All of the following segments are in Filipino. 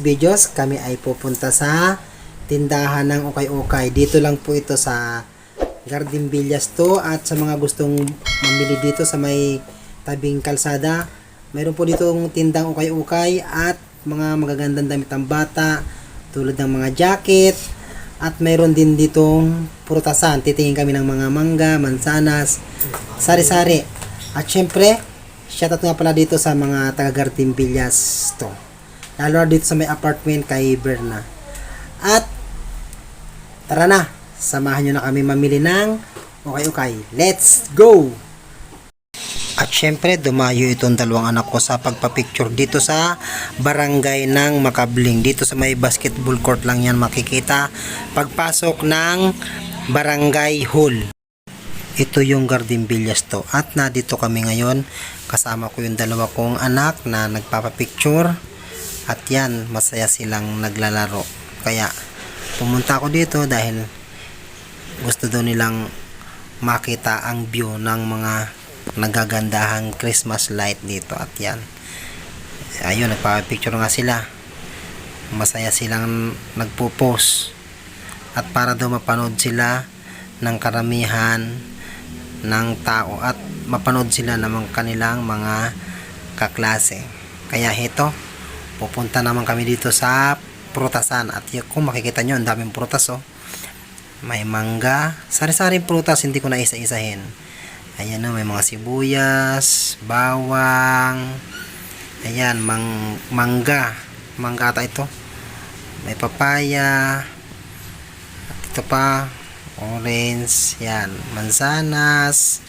videos, kami ay pupunta sa tindahan ng ukay-ukay. Dito lang po ito sa Garden Villas to at sa mga gustong mamili dito sa may tabing kalsada. Mayroon po dito tindang ukay-ukay at mga magagandang damit ng bata tulad ng mga jacket at mayroon din ditong prutasan. Titingin kami ng mga mangga, mansanas, sari-sari. At syempre, shoutout nga pala dito sa mga taga Garden Villas to. Lalo na dito sa may apartment kay Berna. At tara na, samahan nyo na kami mamili ng okay-okay. Let's go! At syempre, dumayo itong dalawang anak ko sa pagpapicture dito sa barangay ng Makabling. Dito sa may basketball court lang yan makikita. Pagpasok ng barangay hall. Ito yung Garden Villas to. At na dito kami ngayon. Kasama ko yung dalawa kong anak na nagpapapicture. At yan, masaya silang naglalaro. Kaya, pumunta ako dito dahil gusto daw nilang makita ang view ng mga nagagandahang Christmas light dito. At yan. Ayun, nagpapapicture nga sila. Masaya silang nagpo-post. At para daw mapanood sila ng karamihan ng tao at mapanood sila ng kanilang mga kaklase. Kaya ito, pupunta naman kami dito sa prutasan at y- kung makikita nyo, ang daming prutas oh. May mangga, sari-saring prutas, hindi ko na isa-isahin. Ayan oh, may mga sibuyas, bawang, ayan, mang mangga, mangga ata ito. May papaya, at ito pa, orange, yan, mansanas,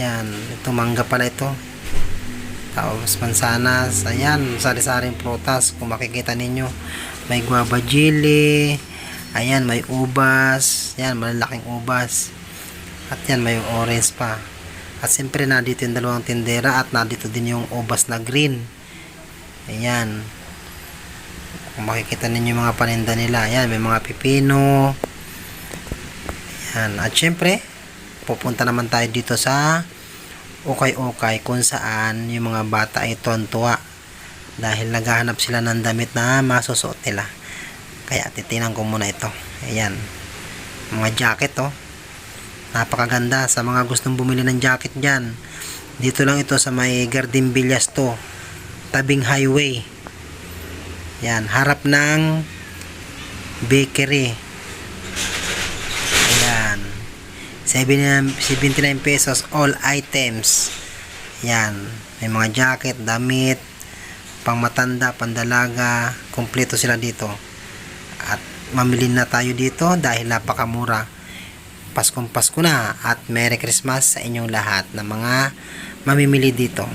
yan, ito mangga pala ito. Tapos mansanas, ayan, sari-saring prutas, kung makikita ninyo, may guava jelly, ayan, may ubas, yan, malalaking ubas, at yan, may orange pa. At siyempre, nandito yung dalawang tindera at nandito din yung ubas na green. Ayan. Kung makikita ninyo mga paninda nila, ayan, may mga pipino, yan. At syempre, pupunta naman tayo dito sa ukay-ukay kung saan yung mga bata ay tontuwa dahil naghahanap sila ng damit na masusuot nila. Kaya titinan ko muna ito. Ayan. Mga jacket oh. Napakaganda sa mga gustong bumili ng jacket dyan. Dito lang ito sa may Garden Villas to. Tabing highway. Yan. Harap ng bakery. Ayan. 79 79 pesos all items. Yan. May mga jacket, damit, pang matanda, pandalaga, kumpleto sila dito. At mamili na tayo dito dahil napakamura. Paskong Pasko na at Merry Christmas sa inyong lahat na mga mamimili dito.